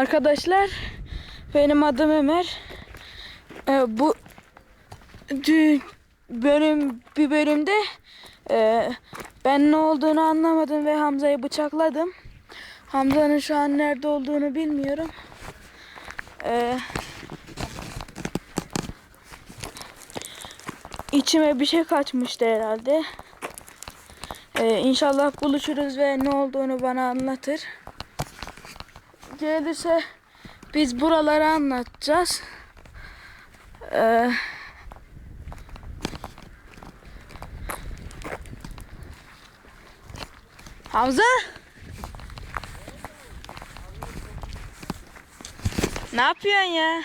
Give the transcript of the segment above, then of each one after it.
Arkadaşlar benim adım Ömer. Ee, bu dü- bölüm bir bölümde e, ben ne olduğunu anlamadım ve Hamza'yı bıçakladım. Hamza'nın şu an nerede olduğunu bilmiyorum. Ee, içime bir şey kaçmıştı herhalde. Ee, inşallah buluşuruz ve ne olduğunu bana anlatır. Gelirse biz buraları anlatacağız. Ee, Hamza? Ne yapıyorsun ya?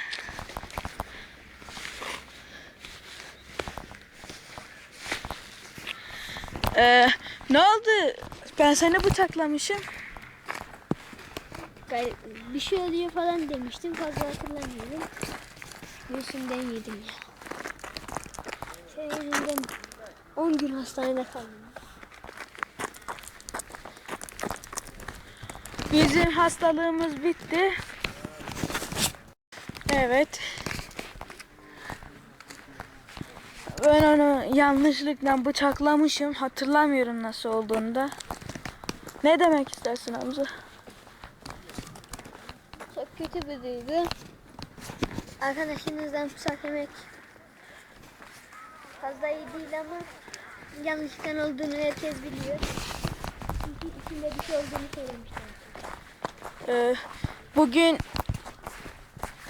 Ee, ne oldu? Ben seni bıçaklamışım. Gay- Bir şey oluyor falan demiştim. Fazla hatırlamıyorum. Yüzünden yedim ya. Senin yüzünden 10 gün hastanede kaldım. Bizim hastalığımız bitti. Evet. Ben onu yanlışlıkla bıçaklamışım. Hatırlamıyorum nasıl olduğunu da. Ne demek istersin Hamza? Kötü bir duygu. Arkadaşınızdan bıçak yemek fazla iyi değil ama yanlışlıkla olduğunu herkes biliyor. Çünkü içinde bir şey olduğunu söylemişler. Ee, bugün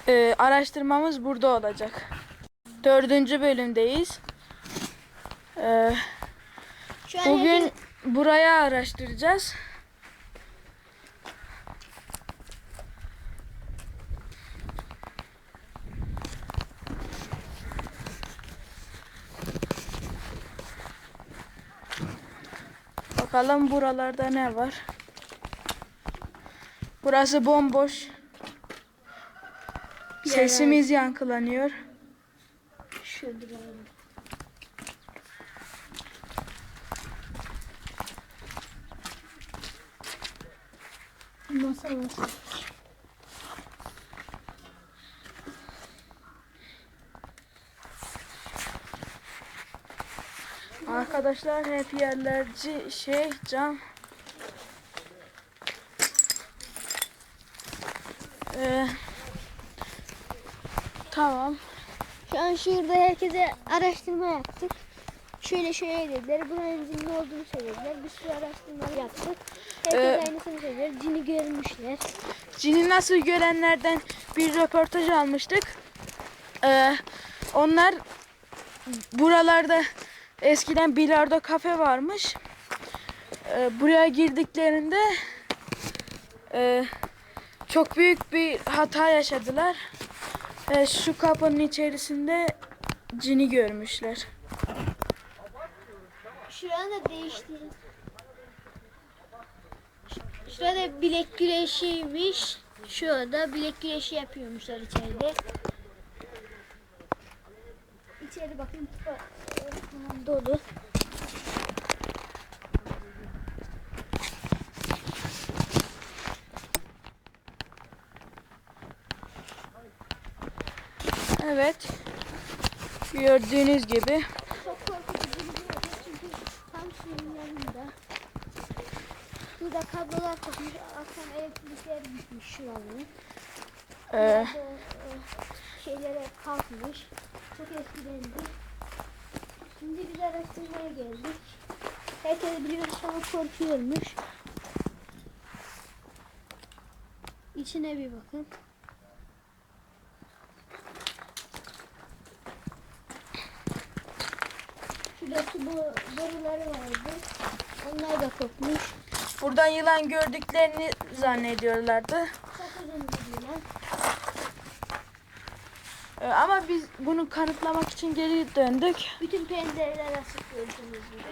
e, araştırmamız burada olacak. Dördüncü bölümdeyiz. Ee, Şu an bugün herkes- buraya araştıracağız. Bakalım buralarda ne var. Burası bomboş. Sesimiz yankılanıyor. Şurada. Masa masa. Arkadaşlar hep yerlerci şey cam. Ee, tamam. Şu an şurada herkese araştırma yaptık. Şöyle şöyle dediler. Buranın cinli olduğunu söylediler. Bir sürü araştırma yaptık. Herkes Ee, aynısını söylüyor. Cini görmüşler. Cini nasıl görenlerden bir röportaj almıştık. Ee, onlar buralarda eskiden bilardo kafe varmış. Ee, buraya girdiklerinde e, çok büyük bir hata yaşadılar. Ee, şu kapının içerisinde cini görmüşler. Şu anda değişti. Şurada bilek güreşiymiş. Şurada bilek güreşi yapıyormuşlar içeride. İçeri bakın. Dolu. Evet. Gördüğünüz gibi Çok korkutucu bir oldu çünkü tam suyun yanında. Burada kablolar kopmuş, akşam elektrikler gitmiş şuraların. e, Burada, e, şeylere kalkmış. Çok eskidendi. Şimdi biz araştırmaya geldik. Herkes biliyor çok korkuyormuş. İçine bir bakın. Şurada su bo- boruları vardı. Onlar da kopmuş. buradan yılan gördüklerini zannediyorlardı. Çok uzun bir yılan. E, ama biz bunu kanıtlamak için geri döndük. Bütün pencereler açık gördüğünüz gibi.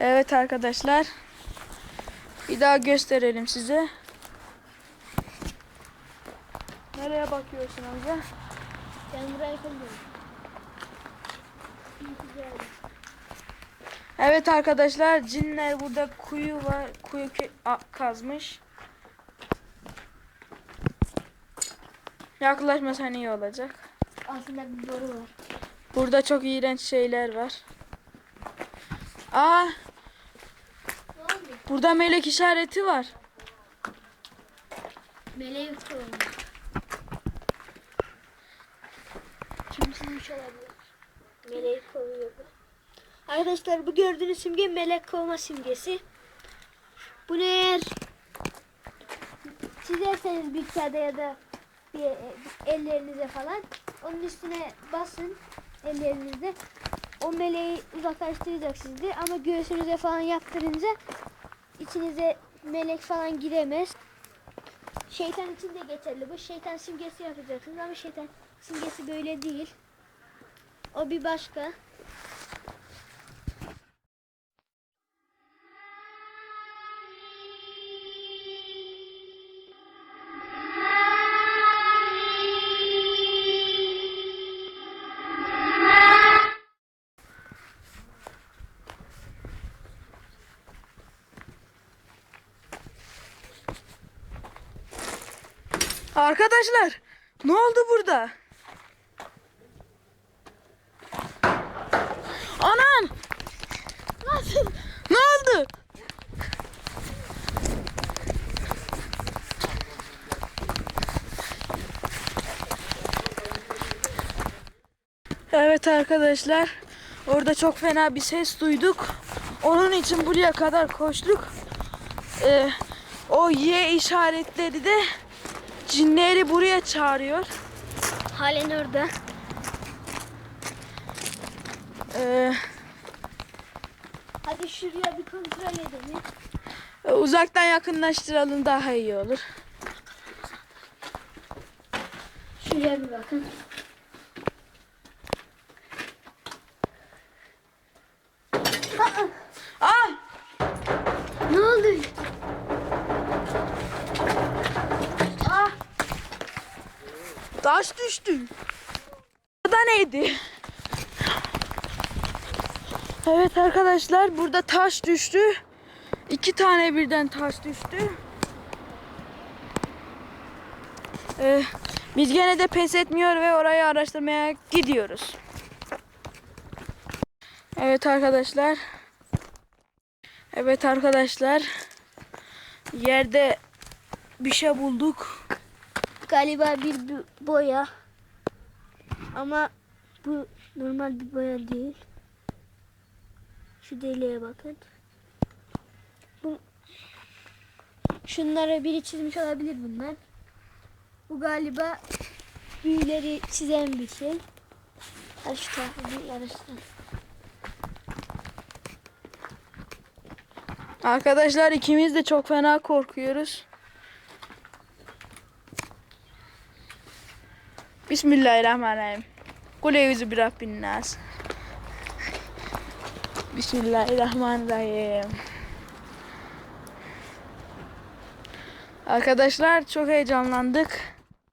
Evet arkadaşlar. Bir daha gösterelim size. Nereye bakıyorsun amca? Ben burayı kıldım. Evet arkadaşlar cinler burada kuyu var. Kuyu kazmış. Yaklaşmasan iyi olacak. Altında bir boru var. Burada çok iğrenç şeyler var. Aa, burada melek işareti var. Meleği kovalıyor. Kimsiymiş olabilir. Arkadaşlar bu gördüğünüz simge melek kovma simgesi. Bunu eğer çizerseniz bir kağıda ya da bir ellerinize falan onun üstüne basın ellerinizde. O meleği uzaklaştıracak sizi ama göğsünüze falan yaptırınca içinize melek falan giremez. Şeytan için de geçerli bu. Şeytan simgesi yapacaksınız ama şeytan simgesi böyle değil. O bir başka. Arkadaşlar, ne oldu burada? Anam! Nasıl? Ne oldu? Evet arkadaşlar, orada çok fena bir ses duyduk. Onun için buraya kadar koştuk. Ee, o Y işaretleri de cinleri buraya çağırıyor. Halen orada. Ee, Hadi şuraya bir kontrol edelim. uzaktan yakınlaştıralım daha iyi olur. Şuraya bir bakın. Aa, Ah! ne oldu? Ah! Taş düştü. Bu da neydi? Evet arkadaşlar burada taş düştü. İki tane birden taş düştü. Ee, biz gene de pes etmiyor ve orayı araştırmaya gidiyoruz. Evet arkadaşlar. Evet arkadaşlar. Yerde bir şey bulduk. Galiba bir boya. Ama bu normal bir boya değil. Şu deliğe bakın. Bu Şunlara biri çizmiş olabilir bunlar. Bu galiba büyüleri çizen bir şey. Hadi şu bir yarıştıralım. Arkadaşlar ikimiz de çok fena korkuyoruz. Bismillahirrahmanirrahim. Kul eûzü bi rabbin nas. Bismillahirrahmanirrahim. Arkadaşlar çok heyecanlandık.